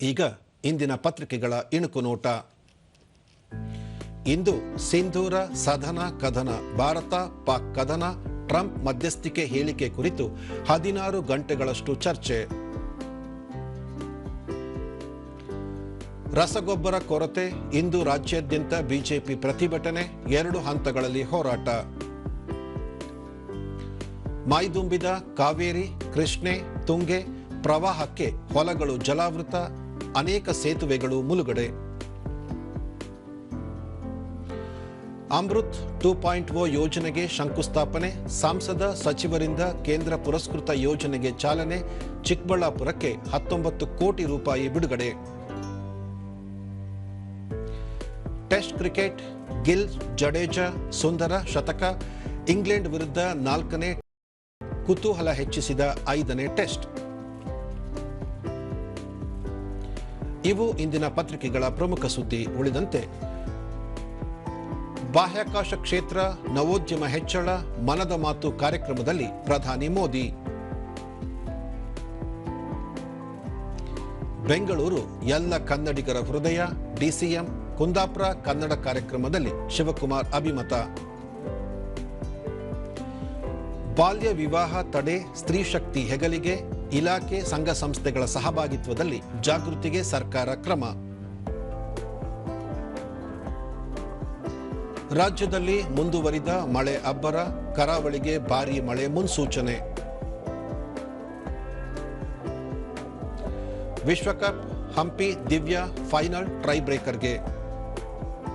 ಈಗ ಇಂದಿನ ಪತ್ರಿಕೆಗಳ ಇಣುಕು ನೋಟ. ಇಂದು ಸಿಂಧೂರ ಸದನ ಕದನ, ಭಾರತ ಪಾಕ್ ಕದನ, ಟ್ರಂಪ್ ಮಧ್ಯಸ್ಥಿಕೆ ಹೇಳಿಕೆ ಕುರಿತು ಹದಿನಾರು ಗಂಟೆಗಳಷ್ಟು ಚರ್ಚೆ. ರಸಗೊಬ್ಬರ ಕೊರತೆ, ಇಂದು ರಾಜ್ಯಾದ್ಯಂತ ಬಿಜೆಪಿ ಪ್ರತಿಭಟನೆ, ಎರಡು ಹಂತಗಳಲ್ಲಿ ಹೋರಾಟ. ಮೈದುಂಬಿದ ಕಾವೇರಿ, ಕೃಷ್ಣೆ, ತುಂಗೆ ಪ್ರವಾಹಕ್ಕೆ ಹೊಲಗಳು ಜಲಾವೃತ ಅನೇಕ ಸೇತುವೆಗಳು ಮುಳುಗಡೆ ಅಮೃತ್ ಟೂ ಪಾಯಿಂಟ್ ಓ ಯೋಜನೆಗೆ ಶಂಕುಸ್ಥಾಪನೆ, ಸಂಸದ ಸಚಿವರಿಂದ ಕೇಂದ್ರ ಪುರಸ್ಕೃತ ಯೋಜನೆಗೆ ಚಾಲನೆ, ಚಿಕ್ಕಬಳ್ಳಾಪುರಕ್ಕೆ ಹತ್ತೊಂಬತ್ತು ಕೋಟಿ ರೂಪಾಯಿ ಬಿಡುಗಡೆ. ಟೆಸ್ಟ್ ಕ್ರಿಕೆಟ್, ಗಿಲ್, ಜಡೇಜಾ, ಸುಂದರ ಶತಕ, ಇಂಗ್ಲೆಂಡ್ ವಿರುದ್ಧ ನಾಲ್ಕನೇ ಕುತೂಹಲ ಹೆಚ್ಚಿಸಿದ ಐದನೇ ಟೆಸ್ಟ್. ಇವು ಇಂದಿನ ಪತ್ರಿಕೆಗಳ ಪ್ರಮುಖ ಸುದ್ದಿ ಉಳಿದಂತೆ. ಬಾಹ್ಯಾಕಾಶ ಕ್ಷೇತ್ರ, ನವೋದ್ಯಮ ಹೆಚ್ಚಳ, ಮನದ ಮಾತು ಕಾರ್ಯಕ್ರಮದಲ್ಲಿ ಪ್ರಧಾನಿ ಮೋದಿ. ಬೆಂಗಳೂರು, ಎಲ್ಲ ಕನ್ನಡಿಗರ ಹೃದಯ, ಡಿಸಿಎಂ, ಕುಂದಾಪುರ, ಕನ್ನಡ ಕಾರ್ಯಕ್ರಮದಲ್ಲಿ ಶಿವಕುಮಾರ್ ಅಭಿಮತ. ಬಾಲ್ಯ ವಿವಾಹ ತಡೆ, ಸ್ತ್ರೀ ಶಕ್ತಿ ಹೆಗಲಿಗೆ ಇಲಾಖೆ ಸಂಘ ಸಂಸ್ಥೆಗಳ ಸಹಭಾಗಿತ್ವದಲ್ಲಿ ಜಾಗೃತಿಗೆ ಸರ್ಕಾರ ಕ್ರಮ. ರಾಜ್ಯದಲ್ಲಿ ಮುಂದುವರಿದ ಮಳೆ ಅಬ್ಬರ, ಕರಾವಳಿಗೆ ಭಾರಿ ಮಳೆ ಮುನ್ಸೂಚನೆ. ವಿಶ್ವಕಪ್ ಹಂಪಿ ದಿವ್ಯ ಫೈನಲ್ ಟ್ರೈ ಬ್ರೇಕರ್ಗೆ